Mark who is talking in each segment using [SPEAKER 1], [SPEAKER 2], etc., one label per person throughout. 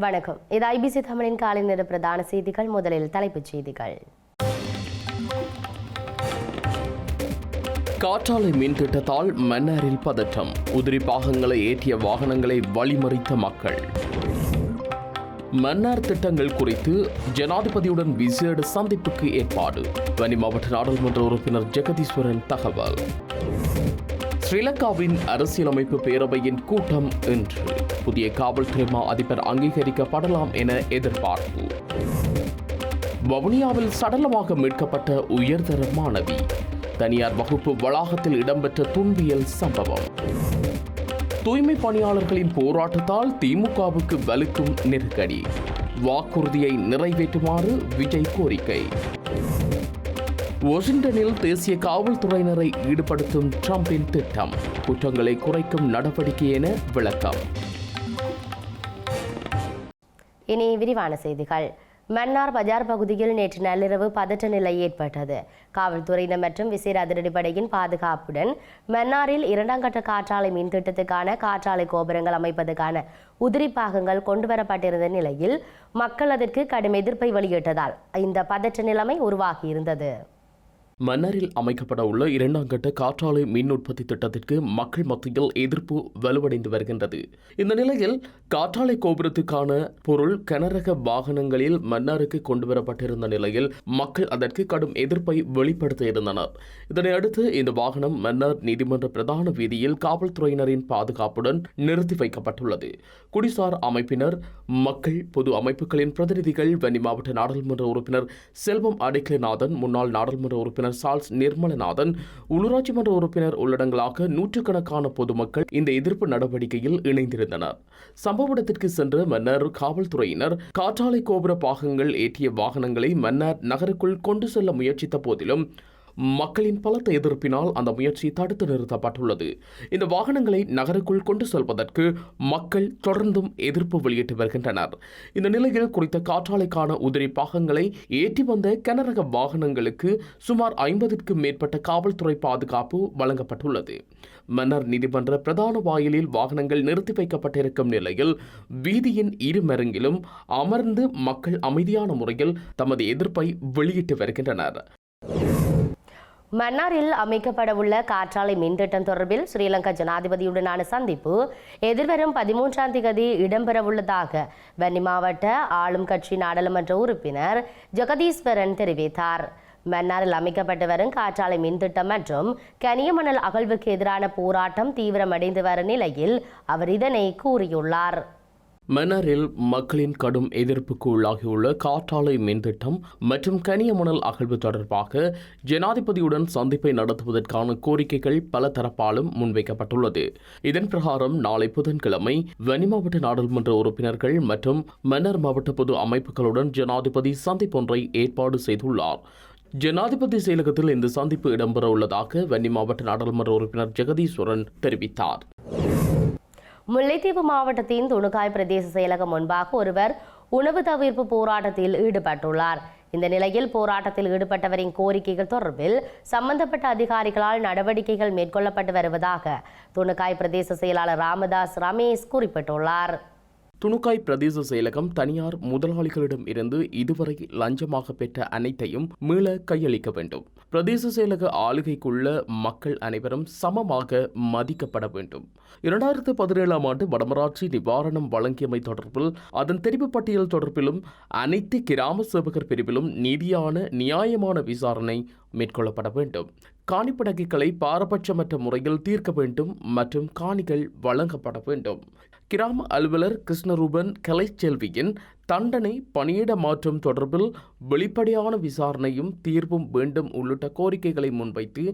[SPEAKER 1] வணக்கம். இது ஐபிசி தமிழின் காலை நேர பிரதான செய்திகள். முதலில் தலைப்புச் செய்திகள்.
[SPEAKER 2] காற்றாலை மின் திட்டத்தால் மன்னாரில் பதற்றம். உதிரி பாகங்களை ஏற்றிய வாகனங்களை வழிமறித்த மக்கள். மன்னார் திட்டங்கள் குறித்து ஜனாதிபதியுடன் விசேட சந்திப்புக்கு ஏற்பாடு. வனி மாவட்ட நாடாளுமன்ற உறுப்பினர் ஜெகதீஸ்வரன் தகவல். ஸ்ரீலங்காவின் அரசியலமைப்பு பேரவையின் கூட்டம் இன்று. புதிய காவல்துறை மா அதிபர் அங்கீகரிக்கப்படலாம் என எதிர்பார்ப்பு. வவுனியாவில் சடலமாக மீட்கப்பட்ட உயர்தர மாணவி. தனியார் வகுப்பு வளாகத்தில் இடம்பெற்ற துன்பியல் சம்பவம். தூய்மை பணியாளர்களின் போராட்டத்தால் திமுகவுக்கு வலுக்கும் நெருக்கடி. வாக்குறுதியை நிறைவேற்றுமாறு விஜய் கோரிக்கை. வாஷிங்டனில் தேசிய காவல்துறையினரை ஈடுபடுத்தும் ட்ரம்பின் திட்டம். குற்றங்களை குறைக்கும் நடவடிக்கை என விளக்கம்.
[SPEAKER 1] இனி விரிவான செய்திகள். மன்னார் பஜார் பகுதியில் நேற்று நள்ளிரவு பதற்ற நிலை ஏற்பட்டது. காவல்துறையினர் மற்றும் விசேட அதிரடிப்படையின் பாதுகாப்புடன் மன்னாரில் இரண்டாம் கட்ட காற்றாலை மின் திட்டத்துக்கான காற்றாலை கோபுரங்கள் அமைப்பதற்கான உதிரி பாகங்கள் கொண்டுவரப்பட்டிருந்த நிலையில் மக்கள் அதற்கு கடும் எதிர்ப்பை வெளியிட்டதால் இந்த பதற்ற நிலைமை உருவாகியிருந்தது.
[SPEAKER 2] மன்னரில் அமைக்கப்பட உள்ள இரண்டாம் கட்ட காற்றாலை மின் உற்பத்தி திட்டத்திற்கு மக்கள் மத்தியில் எதிர்ப்பு வலுவடைந்து வருகின்றது. இந்த நிலையில் காற்றாலை கோபுரத்துக்கான பொருள் கனரக வாகனங்களில் மன்னாருக்கு கொண்டுவரப்பட்டிருந்த நிலையில் மக்கள் அதற்கு கடும் எதிர்ப்பை வெளிப்படுத்தியிருந்தனர் இருந்தனர். இந்த வாகனம் மன்னார் நீதிமன்ற பிரதான வீதியில் காவல்துறையினரின் பாதுகாப்புடன் நிறுத்தி வைக்கப்பட்டுள்ளது. குடிசார் அமைப்பினர் மக்கள் பொது அமைப்புகளின் பிரதிநிதிகள் வன்னி மாவட்ட நாடாளுமன்ற உறுப்பினர் செல்வம் அடைக்கலநாதன் முன்னாள் நாடாளுமன்ற உறுப்பினர் சார்ல்ஸ் நிர்மலநாதன் உள்ளூராட்சி மன்ற உறுப்பினர் உள்ளடங்களாக நூற்றுக்கணக்கான பொதுமக்கள் இந்த எதிர்ப்பு நடவடிக்கையில் இணைந்திருந்தனர். சம்பவ இடத்திற்கு சென்ற மன்னர் காவல்துறையினர் காற்றாலை கோபுர பாகங்கள் ஏற்றிய வாகனங்களை மன்னர் நகருக்குள் கொண்டு செல்ல முயற்சித்த போதிலும் மக்களின் பலத்த எதிர்ப்பினால் அந்த முயற்சி தடுத்து நிறுத்தப்பட்டுள்ளது. இந்த வாகனங்களை நகருக்குள் கொண்டு செல்வதற்கு மக்கள் தொடர்ந்தும் எதிர்ப்பு வெளியிட்டு வருகின்றனர். இந்த நிலையில் குறித்த காற்றாலைக்கான உதிரி பாகங்களை ஏற்றி வந்த கனரக வாகனங்களுக்கு சுமார் ஐம்பதுக்கும் மேற்பட்ட காவல்துறை பாதுகாப்பு வழங்கப்பட்டுள்ளது. மன்னர் நீதிமன்ற பிரதான வாயிலில் வாகனங்கள் நிறுத்தி வைக்கப்பட்டிருக்கும் நிலையில் வீதியின் இருமருங்கிலும் அமர்ந்து மக்கள் அமைதியான முறையில் தமது எதிர்ப்பை வெளியிட்டு வருகின்றனர்.
[SPEAKER 1] மன்னாரில் அமைக்கப்படவுள்ள காற்றாலை மின் திட்டம் தொடர்பில் ஸ்ரீலங்கா ஜனாதிபதியுடனான சந்திப்பு எதிர்வரும் பதிமூன்றாம் தேதி இடம்பெறவுள்ளதாக வன்னி மாவட்ட ஆளும் கட்சி நாடாளுமன்ற உறுப்பினர் ஜெகதீஸ்வரன் தெரிவித்தார். மன்னாரில் அமைக்கப்பட்டு வரும் காற்றாலை மின் திட்டம் மற்றும் கனியமணல் அகழ்வுக்கு எதிரான போராட்டம் தீவிரமடைந்து வரும் நிலையில் அவர் இதனை கூறியுள்ளார்.
[SPEAKER 2] மன்னாரில் மக்களின் கடும் எதிர்ப்புக்கு உள்ளாகியுள்ள காற்றாலை மின் திட்டம் மற்றும் கனியமணல் அகழ்வு தொடர்பாக ஜனாதிபதியுடன் சந்திப்பை நடத்துவதற்கான கோரிக்கைகள் பல தரப்பாலும் முன்வைக்கப்பட்டுள்ளது. இதன் பிரகாரம் நாளை புதன்கிழமை வனி மாவட்ட நாடாளுமன்ற உறுப்பினர்கள் மற்றும் மன்னர் மாவட்ட பொது அமைப்புகளுடன் ஜனாதிபதி சந்திப்பொன்றை ஏற்பாடு செய்துள்ளார். ஜனாதிபதி செயலகத்தில் இந்த சந்திப்பு இடம்பெற உள்ளதாக வன்னி மாவட்ட நாடாளுமன்ற உறுப்பினர் ஜெகதீஸ்வரன் தெரிவித்தார்.
[SPEAKER 1] முல்லைத்தீவு மாவட்டத்தின் துணுக்காய் பிரதேச செயலகம் முன்பாக ஒருவர் உணவு தவிர்ப்பு போராட்டத்தில் ஈடுபட்டுள்ளார். இந்த நிலையில் போராட்டத்தில் ஈடுபட்டவரின் கோரிக்கைகள் தொடர்பில் சம்பந்தப்பட்ட அதிகாரிகளால் நடவடிக்கைகள் மேற்கொள்ளப்பட்டு வருவதாக துணுக்காய் பிரதேச செயலாளர் ராமதாஸ் ரமேஷ் குறிப்பிட்டுள்ளார்.
[SPEAKER 2] துணுக்காய் பிரதேச செயலகம் தனியார் முதலாளிகளிடம் இருந்து இதுவரை லஞ்சமாக பெற்ற அனைத்தையும் மீள கையளிக்க வேண்டும். பிரதேச செயலக ஆளுகைக்குள்ள மக்கள் அனைவரும் சமமாக மதிக்கப்பட வேண்டும். இரண்டாயிரத்து பதினேழாம் ஆண்டு வடமராட்சி நிவாரணம் வழங்கியமை தொடர்பில் அதன் தெரிவு பட்டியல் தொடர்பிலும் அனைத்து கிராம சேவகர் பிரிவிலும் நீதியான நியாயமான விசாரணை மேற்கொள்ளப்பட வேண்டும். காணிப்படகுகளை பாரபட்சமற்ற முறையில் தீர்க்க வேண்டும் மற்றும் காணிகள் வழங்கப்பட வேண்டும். கிராம அலுவலர் கிருஷ்ணரூபன் கலைச்செல்வியின் தண்டனை பணியிட மாற்றம் தொடர்பில் வெளிப்படையான விசாரணையும் தீர்வும் வேண்டும் உள்ளிட்ட கோரிக்கைகளை முன்வைத்து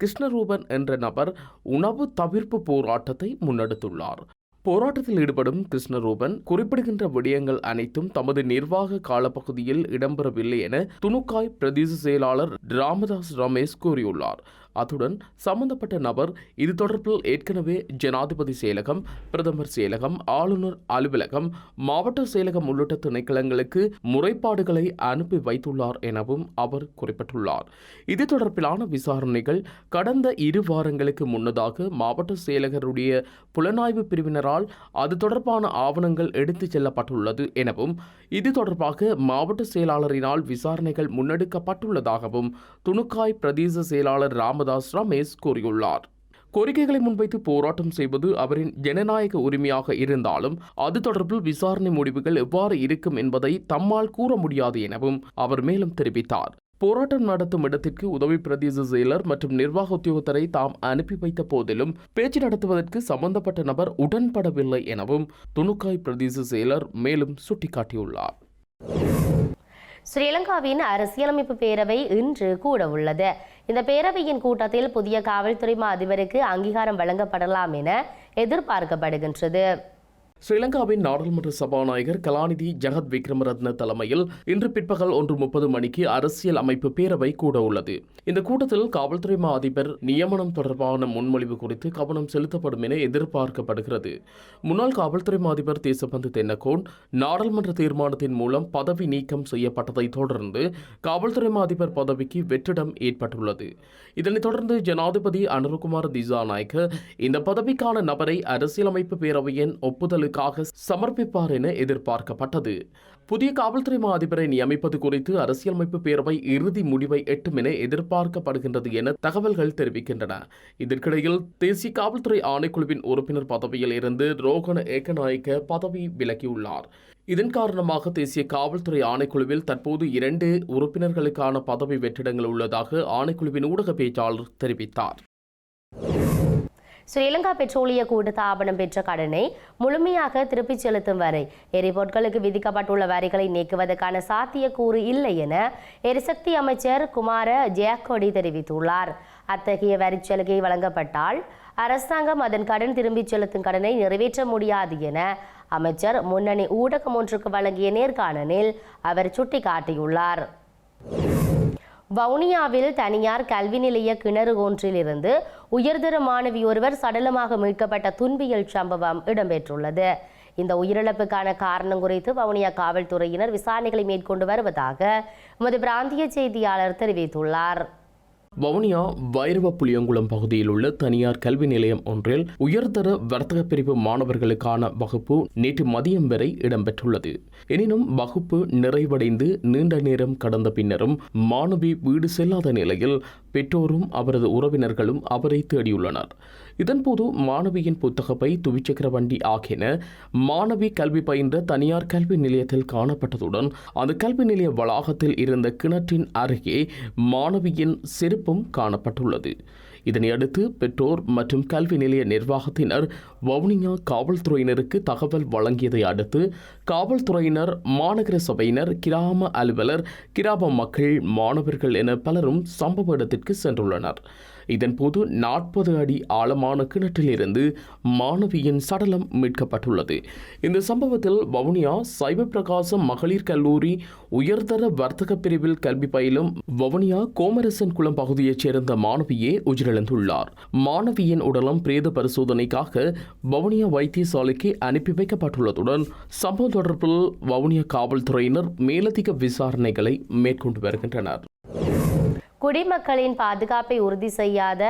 [SPEAKER 2] கிருஷ்ணரூபன் என்ற நபர் உணவு தவிர்ப்பு போராட்டத்தை முன்னெடுத்துள்ளார். போராட்டத்தில் ஈடுபடும் கிருஷ்ணரூபன் குறிப்பிடுகின்ற விடயங்கள் அனைத்தும் தமது நிர்வாக காலப்பகுதியில் இடம்பெறவில்லை என துணுக்காய் பிரதேச செயலாளர் ராமதாஸ் ரமேஷ் கூறியுள்ளார். அத்துடன் சம்பந்தப்பட்ட நபர் இது தொடர்பில் ஏற்கனவே ஜனாதிபதி செயலகம் பிரதமர் செயலகம் ஆளுநர் அலுவலகம் மாவட்ட செயலகம் உள்ளிட்ட திணைக்களங்களுக்கு முறைப்பாடுகளை அனுப்பி வைத்துள்ளார் எனவும் அவர் குறிப்பிட்டுள்ளார். இது தொடர்பிலான விசாரணைகள் கடந்த இரு வாரங்களுக்கு முன்னதாக மாவட்ட செயலகருடைய புலனாய்வு பிரிவினரால் அது தொடர்பான ஆவணங்கள் எடுத்துச் செல்லப்பட்டுள்ளது எனவும் இது தொடர்பாக மாவட்ட செயலாளரினால் விசாரணைகள் முன்னெடுக்கப்பட்டுள்ளதாகவும் துணுக்காய் பிரதேச செயலாளர் ராம ராமதாஸ் ரமேஷ் கூறியுள்ளார். கோரிக்கைகளை முன்வைத்து போராட்டம் செய்வது அவரின் ஜனநாயக உரிமையாக இருந்தாலும் அது தொடர்பில் விசாரணை முடிவுகள் எவ்வாறு இருக்கும் என்பதை தம்மால் கூற முடியாது எனவும் அவர் மேலும் தெரிவித்தார். போராட்டம் நடத்தும் இடத்திற்கு உதவி பிரதேச செயலர் மற்றும் நிர்வாக உத்தியோகத்தரை தாம் அனுப்பி வைத்த போதிலும் பேச்சு நடத்துவதற்கு சம்பந்தப்பட்ட நபர் உடன்படவில்லை எனவும் துணுக்காய் பிரதேச செயலர் மேலும் சுட்டிக்காட்டியுள்ளார்.
[SPEAKER 1] ஸ்ரீலங்காவின் அரசியலமைப்பு பேரவை இன்று கூட உள்ளது இந்த பேரவையின் கூட்டத்தில் புதிய காவல்துறை மா அதிபருக்கு அங்கீகாரம் வழங்கப்படலாம் என எதிர்பார்க்கப்படுகின்றது.
[SPEAKER 2] ஸ்ரீலங்காவின் நாடாளுமன்ற சபாநாயகர் கலாநிதி ஜெகத் விக்ரமரத்ன தலைமையில் இன்று பிற்பகல் ஒன்று முப்பது மணிக்கு அரசியல் அமைப்பு பேரவை கூட உள்ளது இந்த கூட்டத்தில் காவல்துறை மா அதிபர் நியமனம் தொடர்பான முன்மொழிவு குறித்து கவனம் செலுத்தப்படும் என எதிர்பார்க்கப்படுகிறது. முன்னாள் காவல்துறை மா அதிபர் தேசபந்து தென்னகோன் நாடாளுமன்ற தீர்மானத்தின் மூலம் பதவி நீக்கம் செய்யப்பட்டதை தொடர்ந்து காவல்துறை மா அதிபர் பதவிக்கு வெற்றிடம் ஏற்பட்டுள்ளது. இதனைத் தொடர்ந்து ஜனாதிபதி அனுரகுமார் திசாநாயக்க இந்த பதவிக்கான நபரை அரசியலமைப்பு பேரவையின் ஒப்புதலுக்காக சமர்ப்பிப்பார் என எதிர்பார்க்கப்பட்டது. புதிய காவல்துறை மா அதிபரை நியமிப்பது குறித்து அரசியலமைப்பு பேரவை இறுதி முடிவை எட்டும் என எதிர்பார்க்கப்படுகின்றது என தகவல்கள் தெரிவிக்கின்றன. இதற்கிடையில் தேசிய காவல்துறை ஆணைக்குழுவின் உறுப்பினர் பதவியில் இருந்து ரோகண ஏகநாயக்க பதவி விலகியுள்ளார். இதன் காரணமாக தேசிய காவல்துறை ஆணைக்குழுவில் தற்போது இரண்டு உறுப்பினர்களுக்கான பதவி வெற்றிடங்கள் உள்ளதாக ஆணைக்குழுவின் ஊடக பேச்சாளர் தெரிவித்தார்.
[SPEAKER 1] ஸ்ரீலங்கா பெட்ரோலிய கூட்டுத்தாபனம் பெற்ற கடனை முழுமையாக திருப்பிச் செலுத்தும் வரை எரிபொருட்களுக்கு விதிக்கப்பட்டுள்ள வரிகளை நீக்குவதற்கான சாத்தியக்கூறு இல்லை என எரிசக்தி அமைச்சர் குமார ஜெயக்கொடி தெரிவித்துள்ளார். அத்தகைய வரிச்சலுகை வழங்கப்பட்டால் அரசாங்கம் அதன் கடன் திரும்பிச் செலுத்தும் கடனை நிறைவேற்ற முடியாது என அமைச்சர் முன்னணி ஊடகம் ஒன்றுக்கு வழங்கிய நேர்காணலில் அவர் சுட்டிக்காட்டியுள்ளார். வவுனியாவில் தனியார் கல்வி நிலைய கிணறு ஒன்றிலிருந்து உயர்தர மாணவி ஒருவர் சடலமாக மீட்கப்பட்ட துன்பியல் சம்பவம் இடம்பெற்றுள்ளது. இந்த உயிரிழப்புக்கான காரணம் குறித்து வவுனியா காவல்துறையினர் விசாரணைகளை மேற்கொண்டு வருவதாக எமது பிராந்திய செய்தியாளர் தெரிவித்துள்ளார்.
[SPEAKER 2] வவுனியா வைரவ புளியங்குளம் பகுதியில் உள்ள தனியார் கல்வி நிலையம் ஒன்றில் உயர்தர வர்த்தக பிரிவு மாணவர்களுக்கான வகுப்பு நேற்று மதியம் வரை இடம்பெற்றுள்ளது. எனினும் வகுப்பு நிறைவடைந்து நீண்ட நேரம் கடந்த பின்னரும் மாணவி வீடு செல்லாத நிலையில் பெற்றோரும் அவரது உறவினர்களும் அவரை தேடியுள்ளனர். இதன்போது மாணவியின் புத்தகப்பை துவிச்சக்கர வண்டி ஆகியன மாணவி கல்வி பயின்ற தனியார் கல்வி நிலையத்தில் காணப்பட்டதுடன் அந்த கல்வி நிலைய வளாகத்தில் இருந்த கிணற்றின் அருகே மாணவியின் செருப்பும் காணப்பட்டுள்ளது. இதனையடுத்து பெற்றோர் மற்றும் கல்வி நிலைய நிர்வாகத்தினர் வவுனியா காவல்துறையினருக்கு தகவல் வழங்கியதை அடுத்து காவல்துறையினர் மாநகர சபையினர் கிராம அலுவலர் கிராம மக்கள் மாணவர்கள் என பலரும் சம்பவ இடத்திற்கு சென்றுள்ளனர். இதன்போது நாற்பது அடி ஆழமான கிணற்றிலிருந்து மாணவியின் சடலம் மீட்கப்பட்டுள்ளது. இந்த சம்பவத்தில் வவுனியா சைவ பிரகாசம் மகளிர் கல்லூரி உயர்தர வர்த்தக பிரிவில் கல்வி பயிலும் வவுனியா கோமரசன் குளம் பகுதியைச் சேர்ந்த மாணவியே உயிரிழந்துள்ளார். மாணவியின் உடலம் பிரேத பரிசோதனைக்காக வவுனியா வைத்தியசாலைக்கு அனுப்பி வைக்கப்பட்டுள்ளதுடன் சம்பவம் தொடர்பில் வவுனியா காவல்துறையினர் மேலதிக விசாரணைகளை மேற்கொண்டு வருகின்றனர்.
[SPEAKER 1] குடிமக்களின் பாதுகாப்பை உறுதி செய்யாத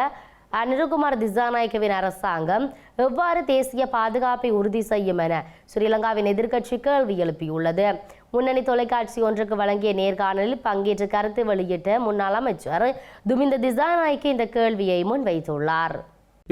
[SPEAKER 1] அனிருகுமார் திசாநாயக்கவின் அரசாங்கம் எவ்வாறு தேசிய பாதுகாப்பை உறுதி செய்யும் என ஸ்ரீலங்காவின் எதிர்க்கட்சி கேள்வி எழுப்பியுள்ளது. முன்னணி தொலைக்காட்சி ஒன்றுக்கு வழங்கிய நேர்காணலில் பங்கேற்று கருத்து வெளியிட்ட முன்னாள் அமைச்சர் துமிந்த திசாநாயக்க இந்த கேள்வியை முன்வைத்துள்ளார்.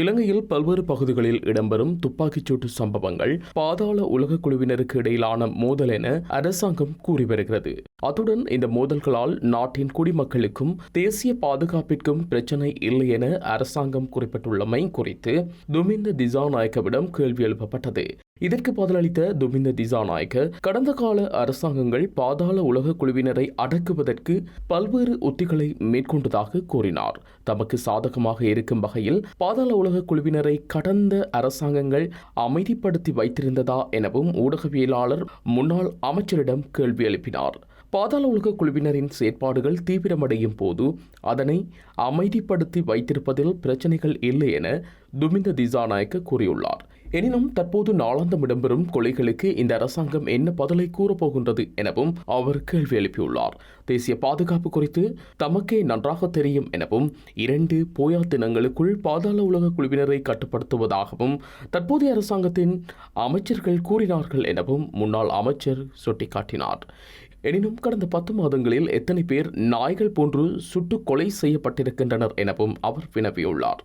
[SPEAKER 2] இலங்கையில் பல்வேறு பகுதிகளில் இடம்பெறும் துப்பாக்கிச்சூட்டு சம்பவங்கள் பாதாள உலக குழுவினருக்கு இடையிலான மோதல் என அரசாங்கம் கூறி வருகிறது. அத்துடன் இந்த மோதல்களால் நாட்டின் குடிமக்களுக்கும் தேசிய பாதுகாப்பிற்கும் பிரச்சனை இல்லை என அரசாங்கம் குறிப்பிட்டுள்ளமை குறித்து துமிந்த திசாநாயக்கவிடம் கேள்வி எழுப்பப்பட்டது. இதற்கு பதிலளித்த துமிந்த திசாநாயக்க கடந்த கால அரசாங்கங்கள் பாதாள உலக குழுவினரை அடக்குவதற்கு பல்வேறு உத்திகளை மேற்கொண்டதாக கூறினார். தமக்கு சாதகமாக இருக்கும் வகையில் பாதாள உலக குழுவினரை கடந்த அரசாங்கங்கள் அமைதிப்படுத்தி வைத்திருந்ததா எனவும் ஊடகவியலாளர் முன்னாள் அமைச்சரிடம் கேள்வி எழுப்பினார். பாதாள உலக குழுவினரின் செயற்பாடுகள் தீவிரமடையும் போது அதனை அமைதிப்படுத்தி வைத்திருப்பதில் பிரச்சனைகள் இல்லை என துமிந்த திசாநாயக்க கூறியுள்ளார். எனினும் தற்போது நாளாந்தம் இடம்பெறும் கொலைகளுக்கு இந்த அரசாங்கம் என்ன பதிலை கூறப்போகின்றது எனவும் அவர் கேள்வி எழுப்பியுள்ளார். தேசிய பாதுகாப்பு குறித்து தமக்கே நன்றாக தெரியும் எனவும் இரண்டு போயா தினங்களுக்குள் பாதாள உலக குழுவினரை கட்டுப்படுத்துவதாகவும் தற்போதைய அரசாங்கத்தின் அமைச்சர்கள் கூறினார்கள் எனவும் முன்னாள் அமைச்சர் சுட்டிக்காட்டினார். எனினும் கடந்த பத்து மாதங்களில் எத்தனை பேர் நாய்கள் போன்று சுட்டு கொலை செய்யப்பட்டிருக்கின்றனர் எனவும் அவர் வினவியுள்ளார்.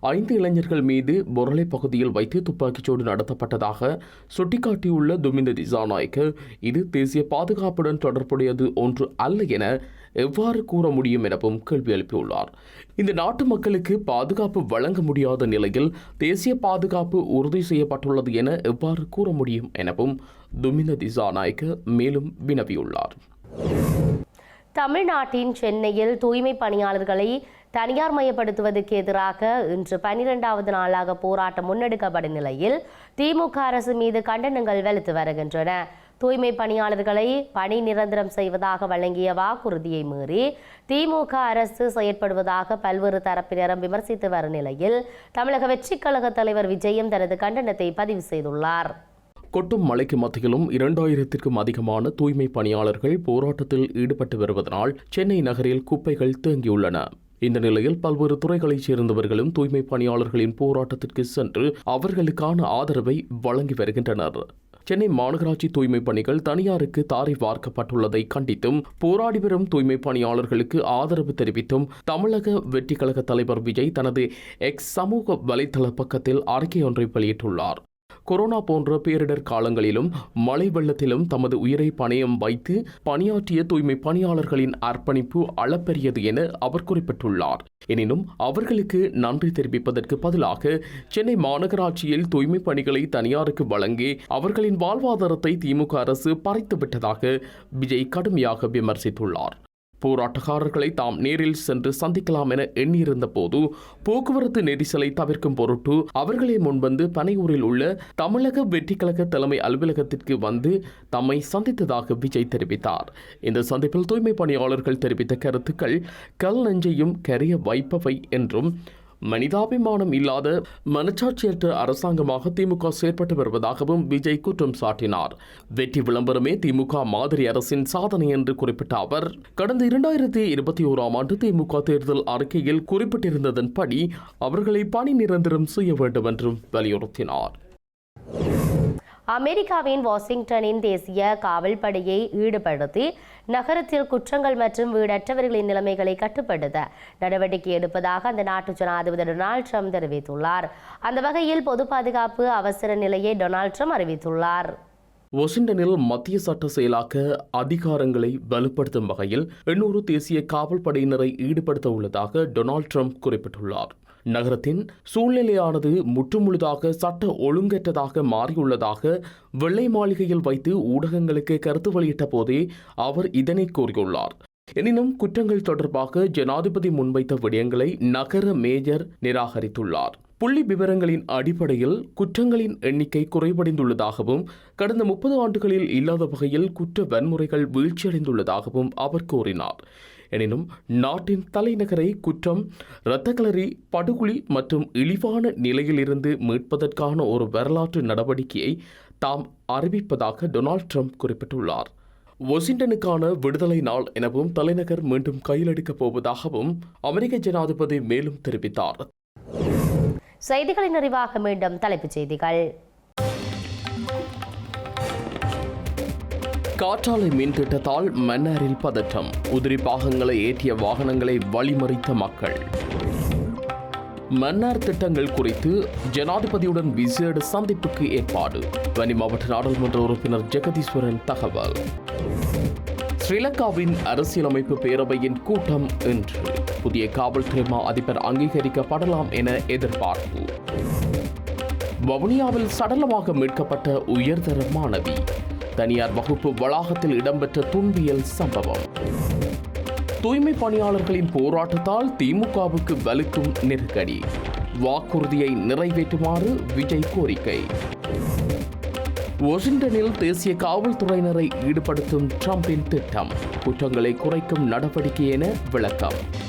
[SPEAKER 2] ஐந்து இளைஞர்கள் மீது பொருளை பகுதியில் வைத்து துப்பாக்கிச்சூடு நடத்தப்பட்டதாக சுட்டிக்காட்டியுள்ள துமிந்த திசாநாயக்க இது தேசிய பாதுகாப்புடன் தொடர்புடையது ஒன்று அல்ல என எவ்வாறு கூற முடியும் எனவும் கேள்வி எழுப்பியுள்ளார். இந்த நாட்டு மக்களுக்கு பாதுகாப்பு வழங்க முடியாத நிலையில் தேசிய பாதுகாப்பு உறுதி செய்யப்பட்டுள்ளது என எவ்வாறு கூற முடியும் எனவும் துமிந்த திசாநாயக்க மேலும் வினவியுள்ளார்.
[SPEAKER 1] தமிழ்நாட்டின் சென்னையில் தூய்மை பணியாளர்களை தனியார் மயப்படுத்துவதற்கு எதிராக இன்று பனிரெண்டாவது நாளாக போராட்டம் முன்னெடுக்கப்படும் நிலையில் திமுக அரசு மீது கண்டனங்கள் வெளுத்து வருகின்றன. தூய்மை பணியாளர்களை பணி நிரந்தரம் செய்வதாக வழங்கிய வாக்குறுதியை மீறி திமுக அரசு செயற்படுவதாக பல்வேறு தரப்பினரும் விமர்சித்து வரும் நிலையில் தமிழக வெற்றிக் கழக தலைவர் விஜயம் தனது கண்டனத்தை பதிவு செய்துள்ளார்.
[SPEAKER 2] கொட்டும் மழைக்கு மத்தியிலும் இரண்டாயிரத்திற்கும் அதிகமான தூய்மை பணியாளர்கள் போராட்டத்தில் ஈடுபட்டு வருவதனால் சென்னை நகரில் குப்பைகள் தேங்கியுள்ளன. இந்த நிலையில் பல்வேறு துறைகளைச் சேர்ந்தவர்களும் தூய்மை பணியாளர்களின் போராட்டத்திற்கு சென்று அவர்களுக்கான ஆதரவை வழங்கி வருகின்றனர். சென்னை மாநகராட்சி தூய்மை பணிகள் தனியாருக்கு தாரை வார்க்கப்பட்டுள்ளதை கண்டித்தும் போராடி வரும் தூய்மை பணியாளர்களுக்கு ஆதரவு தெரிவித்தும் தமிழக வெற்றி கழக தலைவர் விஜய் தனது எக்ஸ் சமூக வலைதள பக்கத்தில் அறிக்கை ஒன்றை வெளியிட்டுள்ளார். கொரோனா போன்ற பேரிடர் காலங்களிலும் மழை வெள்ளத்திலும் தமது உயிரை பணயம் வைத்து பணியாற்றிய தூய்மை பணியாளர்களின் அர்ப்பணிப்பு அளப்பெரியது என அவர் குறிப்பிட்டுள்ளார். எனினும் அவர்களுக்கு நன்றி தெரிவிப்பதற்கு பதிலாக சென்னை மாநகராட்சியில் தூய்மை பணிகளை தனியாருக்கு வழங்கி அவர்களின் வாழ்வாதாரத்தை திமுக அரசு பறைத்துவிட்டதாக விஜய் கடுமையாக விமர்சித்துள்ளார். போராட்டக்காரர்களை தாம் நேரில் சென்று சந்திக்கலாம் என எண்ணியிருந்த போது போக்குவரத்து நெரிசலை தவிர்க்கும் பொருட்டு அவர்களே முன்வந்து பனையூரில் உள்ள தமிழக வெற்றி கழக தலைமை அலுவலகத்திற்கு வந்து தம்மை சந்தித்ததாக விஜய் தெரிவித்தார். இந்த சந்திப்பில் தூய்மை பணியாளர்கள் தெரிவித்த கருத்துக்கள் கல் நெஞ்சையும் கரிய வைப்பவை என்றும் மனிதாபிமானம் இல்லாத மனச்சாட்சியற்ற அரசாங்கமாக திமுக செயற்பட்டு வருவதாகவும் விஜய் குற்றம் சாட்டினார். வெற்றி விளம்பரமே திமுக மாதிரி அரசின் சாதனை என்று குறிப்பிட்ட அவர் கடந்த இரண்டாயிரத்தி இருபத்தி ஓராம் ஆண்டு திமுக தேர்தல் அறிக்கையில் குறிப்பிட்டிருந்ததன்படி அவர்களை பணி நிரந்தரம் செய்ய வேண்டும் என்றும் வலியுறுத்தினார்.
[SPEAKER 1] அமெரிக்காவின் வாஷிங்டனின் தேசிய காவல்படையை ஈடுபடுத்தி நகரத்தில் குற்றங்கள் மற்றும் வீடற்றவர்களின் நிலைமைகளை கட்டுப்படுத்த நடவடிக்கை எடுப்பதாக அந்த நாட்டு ஜனாதிபதி டொனால்ட் ட்ரம்ப் தெரிவித்துள்ளார். அந்த வகையில் பொது பாதுகாப்பு அவசர நிலையை டொனால்ட் ட்ரம்ப் அறிவித்துள்ளார்.
[SPEAKER 2] வாஷிங்டனில் மத்திய சட்ட செயலாக்க அதிகாரங்களை வலுப்படுத்தும் வகையில் எண்ணூறு தேசிய காவல் படையினரை ஈடுபடுத்த உள்ளதாக டொனால்ட் ட்ரம்ப் குறிப்பிட்டுள்ளார். நகரத்தின் சூழ்நிலையானது முற்றுமுழுதாக சட்ட ஒழுங்கற்றதாக மாறியுள்ளதாக வெள்ளை மாளிகையில் வைத்து ஊடகங்களுக்கு கருத்து வெளியிட்ட போதே அவர் இதனை கூறியுள்ளார். எனினும் குற்றங்கள் தொடர்பாக ஜனாதிபதி முன்வைத்த விடயங்களை நகர மேஜர் நிராகரித்துள்ளார். புள்ளி விவரங்களின் அடிப்படையில் குற்றங்களின் எண்ணிக்கை குறைவடைந்துள்ளதாகவும் கடந்த முப்பது ஆண்டுகளில் இல்லாத வகையில் குற்ற வன்முறைகள் வீழ்ச்சியடைந்துள்ளதாகவும் அவர் கூறினார். எனினும் நாட்டின் தலைநகரை குற்றம் இரத்தக்களரி படுகொலி மற்றும் இழிவான நிலையிலிருந்து மீட்பதற்கான ஒரு வரலாற்று நடவடிக்கையை தாம் அறிவிப்பதாக டொனால்ட் ட்ரம்ப் குறிப்பிட்டுள்ளார். வாஷிங்டனுக்கான விடுதலை நாள் எனவும் தலைநகர் மீண்டும் கையிலெடுக்கப் போவதாகவும் அமெரிக்க ஜனாதிபதி மேலும் தெரிவித்தார்.
[SPEAKER 1] செய்திகளின் நிறைவாக மீண்டும் தலைப்புச் செய்திகள்.
[SPEAKER 2] காற்றாலை மின் திட்டத்தால் மன்னாரில் பதற்றம். உதிரி பாகங்களை ஏற்றிய வாகனங்களை வழிமறித்த மக்கள். மன்னார் திட்டங்கள் குறித்து ஜனாதிபதியுடன் விசேட சந்திப்புக்கு ஏற்பாடு. வனி மாவட்ட நாடாளுமன்ற உறுப்பினர் ஜெகதீஸ்வரன் தகவல். ஸ்ரீலங்காவின் அரசியலமைப்பு பேரவையின் கூட்டம் இன்று. புதிய காவல்துறை மா அதிபர் அங்கீகரிக்கப்படலாம் என எதிர்பார்ப்பு. வவுனியாவில் சடலமாக மீட்கப்பட்ட உயர்தர மாணவி. தனியார் வகுப்பு வளாகத்தில் இடம்பெற்ற துன்பியல் சம்பவம். தூய்மை பணியாளர்களின் போராட்டத்தால் திமுகவுக்கு வலுக்கும் நெருக்கடி. வாக்குறுதியை நிறைவேற்றுமாறு விஜய் கோரிக்கை. வாஷிங்டனில் தேசிய காவல்துறையினரை ஈடுபடுத்தும் ட்ரம்பின் திட்டம் குற்றங்களை குறைக்கும் நடவடிக்கை என விளக்கம்.